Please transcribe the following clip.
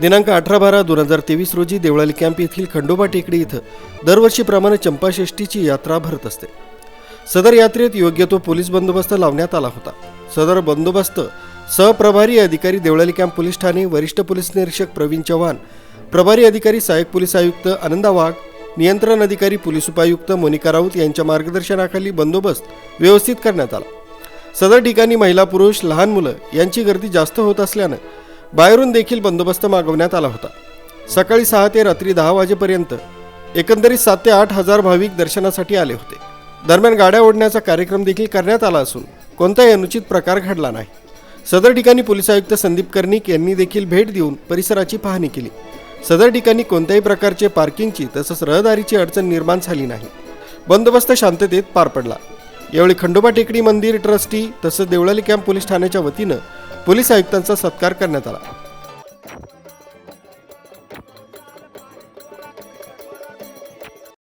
दिनांक अठरा बारा दोन हजार तेवीस रोजी देवळाली कॅम्प येथील खंडोबा टेकडी इथं दरवर्षीप्रमाणे चंपाषष्ठीची यात्रा भरत असते. सदर यात्रेत योग्य तो पोलीस बंदोबस्त लावण्यात आला होता. सदर बंदोबस्त सहप्रभारी अधिकारी देवळाली कॅम्प पोलीस ठाणे वरिष्ठ पोलीस निरीक्षक प्रवीण चव्हाण प्रभारी अधिकारी सहाय्यक पोलीस आयुक्त आनंदा वाघ नियंत्रण अधिकारी पोलीस उपायुक्त मोनिका राऊत यांच्या मार्गदर्शनाखाली बंदोबस्त व्यवस्थित करण्यात आला. सदर ठिकाणी महिला पुरुष लहान मुलं यांची गर्दी जास्त होत असल्यानं बाहेरून देखील बंदोबस्त मागवण्यात आला होता. सकाळी सहा ते रात्री दहा वाजेपर्यंत एकंदरीत सात ते आठ हजार भाविक दर्शनासाठी आले होते. दरम्यान गाड्या ओढण्याचा कार्यक्रम देखील करण्यात आला असून कोणताही अनुचित प्रकार घडला नाही. सदर ठिकाणी पोलीस आयुक्त संदीप कर्णिक यांनी देखील भेट देऊन परिसराची पाहणी केली. सदर ठिकाणी कोणत्याही प्रकारचे पार्किंगची तसंच रहदारीची अडचण निर्माण झाली नाही. बंदोबस्त शांततेत पार पडला. यावेळी खंडोबा टेकडी मंदिर ट्रस्टी तसंच देवळाली कॅम्प पोलीस ठाण्याच्या वतीनं पोलीस आयुक्तांचा सत्कार करण्यात आला.